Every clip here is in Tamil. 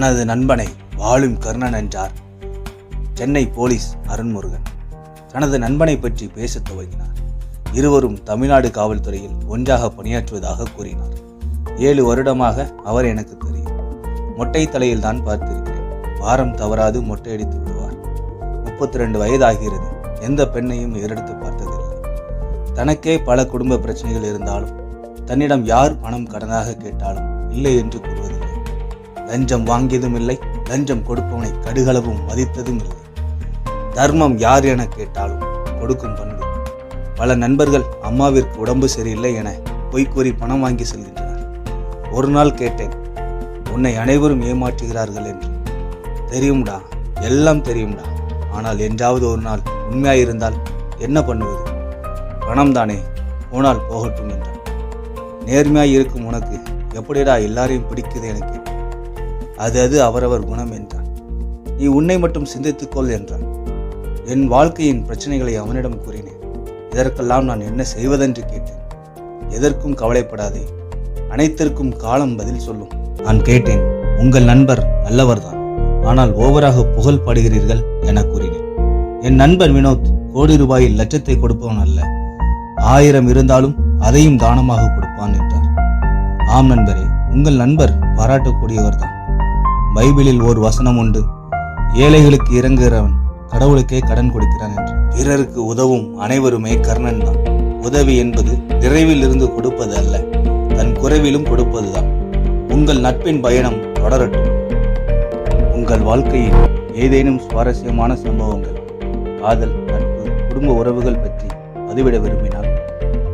தனது நண்பனை வாழும் கர்ணன் என்றார். சென்னை போலீஸ் அருண்முருகன். தனது நண்பனை பற்றி பேசத் துவங்கினார். இருவரும் தமிழ்நாடு காவல்துறையில் ஒன்றாக பணியாற்றுவதாக கூறினார். ஏழு வருடமாக அவர் எனக்கு தெரியும். மொட்டை தலையில் தான் பார்த்திருக்கிறேன். வாரம் தவறாது மொட்டையடித்து விடுவார். முப்பத்தி ரெண்டு வயதாகிறது. எந்த பெண்ணையும் ஏறெடுத்து பார்த்ததில்லை. தனக்கே பல குடும்ப பிரச்சனைகள் இருந்தாலும் தன்னிடம் யார் பணம் கடனாக கேட்டாலும் இல்லை என்று கூறுவது லஞ்சம் வாங்கியதும் இல்லை. லஞ்சம் கொடுப்பவனை கடுகளவும் மதித்ததும் இல்லை. தர்மம் யார் என கேட்டாலும் கொடுக்கும் பண்பு. பல நண்பர்கள் அம்மாவிற்கு உடம்பு சரியில்லை என பொய் கூறி பணம் வாங்கி செல்கின்றனர். ஒரு நாள் கேட்டேன் உன்னை அனைவரும் ஏமாற்றுகிறார்கள் என்று. தெரியும்டா எல்லாம் தெரியும்டா. ஆனால் என்றாவது ஒரு நாள் உண்மையாயிருந்தால் என்ன பண்ணுவது? பணம் தானே போனால் போகட்டும் என்றான். நேர்மையாய் இருக்கும் உனக்கு எப்படிடா எல்லாரையும் பிடிக்குது எனக்கு அது அது அவரவர் குணம் என்றான். நீ உன்னை மட்டும் சிந்தித்துக்கொள் என்றான். என் வாழ்க்கையின் பிரச்சனைகளை அவனிடம் கூறினேன். இதற்கெல்லாம் நான் என்ன செய்வதென்று கேட்டேன். எதற்கும் கவலைப்படாதே. அனைத்திற்கும் காலம் பதில் சொல்லும். நான் கேட்டேன் உங்கள் நண்பர் நல்லவர்தான். ஆனால் ஓவராக புகழ் பாடுகிறீர்கள் என கூறினேன். என் நண்பர் வினோத் கோடி ரூபாயில் லட்சத்தை கொடுப்பவன் அல்ல. ஆயிரம் இருந்தாலும் அதையும் தானமாக கொடுப்பான் என்றார். ஆம் நண்பரே உங்கள் நண்பர் பாராட்டக்கூடியவர்தான். பைபிளில் ஒரு வசனம் உண்டு. ஏழைகளுக்கு இறங்குகிறவன் கடவுளுக்கே கடன் கொடுக்கிறான் என்று. பிறருக்கு உதவும் அனைவருமே கர்ணன் தான். உதவி என்பது நிறைவில் இருந்து கொடுப்பது அல்ல. தன் குறைவிலும் கொடுப்பதுதான் உங்கள் நட்பின் பயணம் தொடரட்டும். உங்கள் வாழ்க்கையில் ஏதேனும் சுவாரஸ்யமான சம்பவங்கள் காதல் நட்பு குடும்ப உறவுகள் பற்றி பதிவிட விரும்பினால்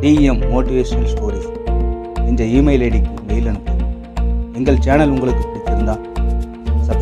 டிஎம் மோட்டிவேஷனல் ஸ்டோரிஸ் என்ற இமெயில் ஐடிக்கு மெயில் அனுப்புங்கள் எங்கள் சேனல் உங்களுக்கு பிடித்திருந்தால்